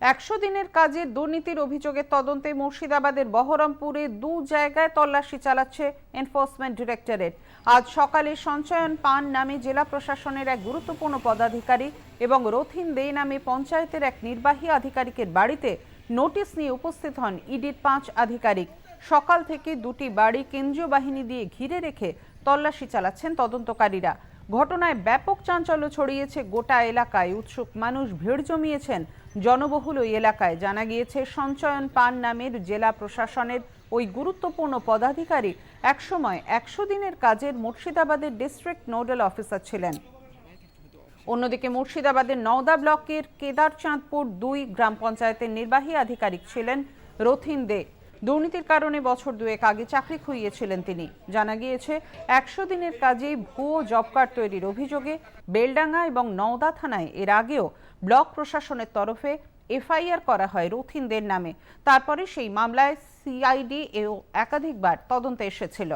একশো দিনের কাজে দুর্নীতির অভিযোগের তদন্তে মুর্শিদাবাদের বহরমপুরে দু জায়গায় তল্লাশি চালাচ্ছে এনফোর্সমেন্ট ডিরেক্টরেট। আজ সকালে সঞ্চয়ন পান নামে জেলা প্রশাসনের এক গুরুত্বপূর্ণ পদাধিকারী এবং রথিন দে নামে পঞ্চায়েতের এক নির্বাহী আধিকারিকের বাড়িতে নোটিশ নিয়ে উপস্থিত হন ইডির পাঁচ আধিকারিক। সকাল থেকে দুটি বাড়ি কেন্দ্রীয় বাহিনী দিয়ে ঘিরে রেখে তল্লাশি চালাচ্ছেন তদন্তকারীরা। ঘটনায় ব্যাপক চাঞ্চল্য ছড়িয়েছে গোটা এলাকায়। উৎসুক মানুষ ভিড় জমিয়েছেন জনবহুল ওই এলাকায়। জানা গিয়েছে, সঞ্চয়ন পান নামের জেলা প্রশাসনের ওই গুরুত্বপূর্ণ পদাধিকারী একসময় একশো দিনের কাজের মুর্শিদাবাদের ডিস্ট্রিক্ট নোডাল অফিসার ছিলেন। অন্যদিকে মুর্শিদাবাদের নওদা ব্লকের কেদারচাঁদপুর দুই গ্রাম পঞ্চায়েতের নির্বাহী আধিকারিক ছিলেন রথিন দে। দুর্নীতির কারণে বছর দুয়েক আগে চাকরি খুইয়েছিলেন তিনি। জানা গিয়েছে, একশো দিনের কাজে ভুয়ো জব কার্ড তৈরির অভিযোগে বেলডাঙ্গা এবং নওদা থানায় এর আগেও ব্লক প্রশাসনের তরফে এফআইআর করা হয় রথিনদের নামে। তারপরে সেই মামলায় সিআইডি এও একাধিকবার তদন্তে এসেছিল।